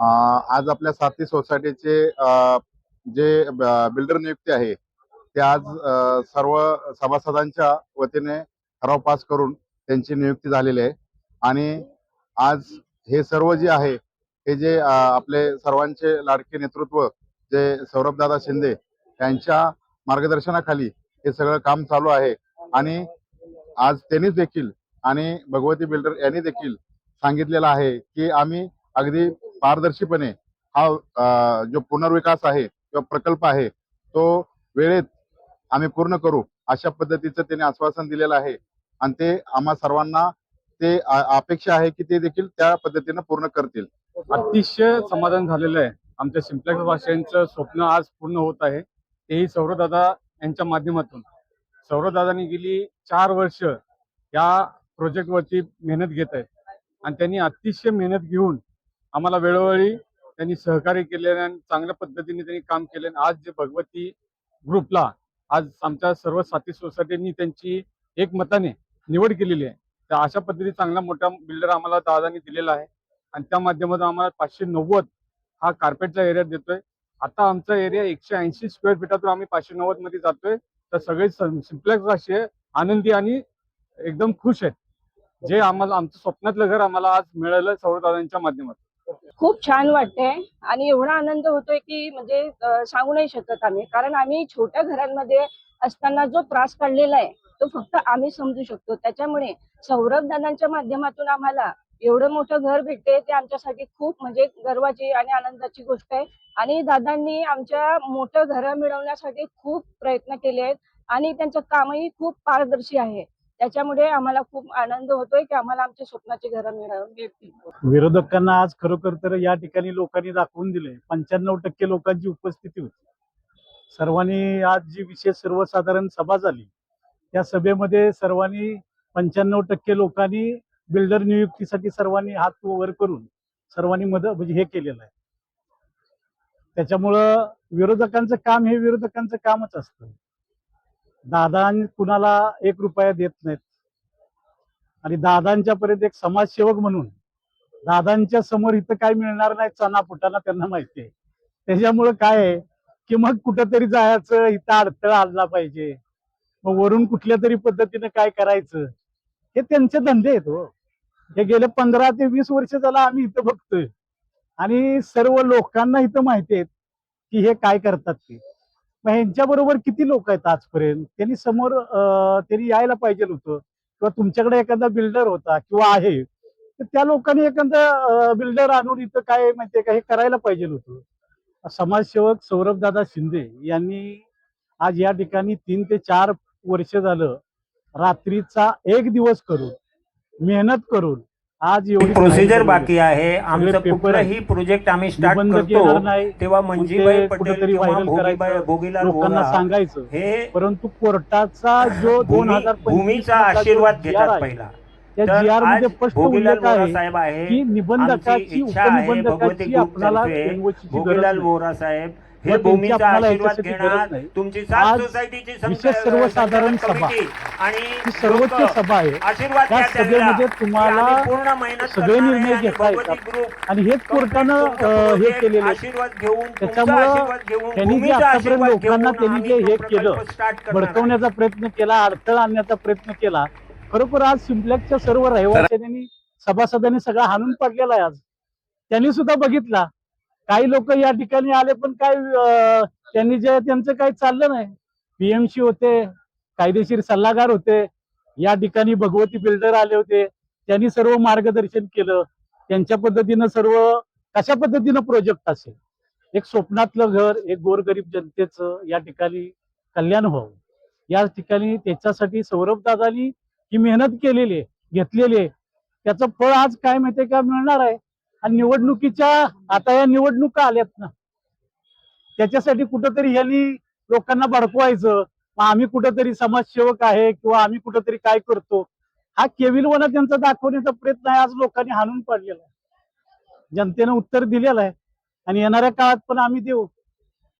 आज आपल्या साथी सोसायटीचे जे बिल्डर नियुक्ती आहे ते आज सर्व सभासदांच्या वतीने ठराव पास करून त्यांची नियुक्ती झालेली आहे. आणि आज हे सर्व जे आहे हे जे आपले सर्वांचे लाडके नेतृत्व जे सौरभदादा शिंदे यांच्या मार्गदर्शनाखाली हे सगळं काम चालू आहे. आणि आज त्यांनीच देखील आणि भगवती बिल्डर यांनी देखील सांगितलेलं आहे की आम्ही अगदी पारदर्शीपणे हा जो पुनर्विकास आहे किंवा प्रकल्प आहे तो वेळेत आम्ही पूर्ण करू अशा पद्धतीचं त्यांनी आश्वासन दिलेलं आहे. आणि ते आम्हा सर्वांना ते अपेक्षा आहे की ते देखील त्या पद्धतीनं पूर्ण करतील. अतिशय समाधान झालेलं आहे. आमच्या सिम्प्लेक्स भाषांचं स्वप्न आज पूर्ण होत आहे. तेही सौरदादा यांच्या माध्यमातून. सौरदादांनी गेली चार वर्ष या प्रोजेक्टवरती मेहनत घेत आहेत आणि त्यांनी अतिशय मेहनत घेऊन आम्हाला वेळोवेळी त्यांनी सहकार्य केले आणि चांगल्या पद्धतीने त्यांनी काम केले. आणि आज जे भगवती ग्रुपला आज आमच्या सर्व साथी सोसायटींनी त्यांची एकमताने निवड केलेली आहे. तर अशा पद्धतीने चांगला मोठा बिल्डर आम्हाला दादांनी दिलेला आहे. आणि त्या माध्यमातून आम्हाला पाचशे नव्वद हा कार्पेटचा एरिया देतोय. आता आमचा एरिया एकशे ऐंशी स्क्वेअर फीटातून आम्ही पाचशे नव्वदमध्ये जातोय. तर सगळे सिम्प्लेक्स असे आनंदी आणि एकदम खुश आहेत. जे आम्हाला आमचं स्वप्नातलं घर आम्हाला आज मिळालं सौरदादांच्या माध्यमातून. खूप छान वाटतंय. आणि एवढा आनंद होतोय की म्हणजे सांगू नाही शकत आम्ही. कारण आम्ही छोट्या घरांमध्ये असताना जो त्रास काढलेला आहे तो फक्त आम्ही समजू शकतो. त्याच्यामुळे सौरभ दादांच्या माध्यमातून आम्हाला एवढं मोठं घर भेटते ते आमच्यासाठी खूप म्हणजे गर्वाची आणि आनंदाची गोष्ट आहे. आणि दादांनी आमच्या मोठं घर मिळवण्यासाठी खूप प्रयत्न केले आहेत. आणि त्यांचं कामही खूप पारदर्शी आहे. त्याच्यामुळे आम्हाला खूप आनंद होतोय की आम्हाला आमच्या स्वप्नाची घरं मिळतील विरोधकांना आज खरोखर तर या ठिकाणी लोकांनी दाखवून दिले पंच्याण्णव टक्के लोकांची उपस्थिती होती. सर्वांनी आज जी विशेष सर्वसाधारण सभा झाली त्या सभेमध्ये सर्वांनी पंच्याण्णव टक्के लोकांनी बिल्डर नियुक्तीसाठी सर्वांनी हात वर करून सर्वांनी मदत म्हणजे हे केलेलं आहे. त्याच्यामुळं विरोधकांचं काम हे विरोधकांचं कामच असतं. दादा कुणाला एक रुपया देत नाहीत. आणि दादांच्या पर्यंत एक समाजसेवक म्हणून दादांच्या समोर इथं काय मिळणार नाही चना फुटाना त्यांना माहिती आहे. त्याच्यामुळं काय आहे की मग कुठंतरी जायचं इथं अडथळा आणला पाहिजे. मग वरून कुठल्या तरी पद्धतीनं काय करायचं? हे त्यांचे धंदे आहेत हो. हे गेले पंधरा ते वीस वर्ष झाला आम्ही इथं बघतोय. आणि सर्व लोकांना इथं माहिती आहेत की हे काय करतात ते. मग ह्यांच्याबरोबर किती लोक आहेत आजपर्यंत? त्यांनी समोर त्यांनी यायला पाहिजे होतं. किंवा तुमच्याकडे एखादा बिल्डर होता किंवा आहे तर त्या लोकांनी एखादा बिल्डर आणून इथं काय माहितीये का हे करायला पाहिजे होतं. समाजसेवक सौरभदादा शिंदे यांनी आज या ठिकाणी तीन ते चार वर्ष झालं रात्रीचा एक दिवस करून मेहनत करून आज एवढी प्रोसिजर बाकी आहे. आमचं कुठलंही प्रोजेक्ट आम्ही स्टार्ट करतो तेव्हा मंजीबाई पटेल भोगीलाल लोकांना सांगायचं. हे परंतु कोर्टाचा जो दोन हजार भूमीचा आशीर्वाद घेतात पहिला. त्या जी आरमध्ये स्पष्ट भोगीलाल उल्लेख आहे साहेब आहे. की निबंधकाची उपनिबंधकाची आपल्याला भोगीलाल. बोरा साहेब हे भूमीचा आशीर्वाद घेणार. तुमची सात सोसायटीची सर्वसाधारण सभा आणि सर्वोच्च सभा आहे आशीर्वाद त्या सभेमध्ये तुम्हाला पूर्ण मेहनत सगळे निर्णय घेता येतात. आणि हेच कोर्टानं हे केलेलं. आशीर्वाद घेऊन त्याच्यामुळं त्यांनी जे आतापर्यंत लोकांना त्यांनी जे हे केलं. भडकवण्याचा प्रयत्न केला अडथळा आणण्याचा प्रयत्न केला खरोखर आज सिम्प्लेक्सच्या सर्व रहिवाशांनी सभासदांनी सगळा हाणून पाडलेला आहे आज त्यांनी सुद्धा बघितला काही लोक या ठिकाणी आले पण काय त्यांनी जे त्यांचं काही चाललं नाही. पीएमसी होते कायदेशीर सल्लागार होते. या ठिकाणी भगवती बिल्डर आले होते. त्यांनी सर्व मार्गदर्शन केलं. त्यांच्या पद्धतीनं सर्व कशा पद्धतीनं प्रोजेक्ट असेल? एक स्वप्नातलं घर एक गोरगरीब जनतेचं या ठिकाणी कल्याण व्हावं. या ठिकाणी त्याच्यासाठी सौरभ दादानी ही मेहनत केलेली आहे घेतलेली आहे त्याचं फळ आज काय माहितीये का मिळणार आहे? आणि निवडणुकीच्या आता या निवडणुका आल्यात ना त्याच्यासाठी कुठंतरी ह्यांनी लोकांना भडकवायचं. मग आम्ही कुठंतरी समाजसेवक आहे किंवा आम्ही कुठंतरी काय करतो हा केविलवाना त्यांचा दाखवण्याचा प्रयत्न आहे आज लोकांनी हाणून पाडलेला आहे. जनतेनं उत्तर दिलेलं आहे. आणि येणाऱ्या काळात पण आम्ही देऊ.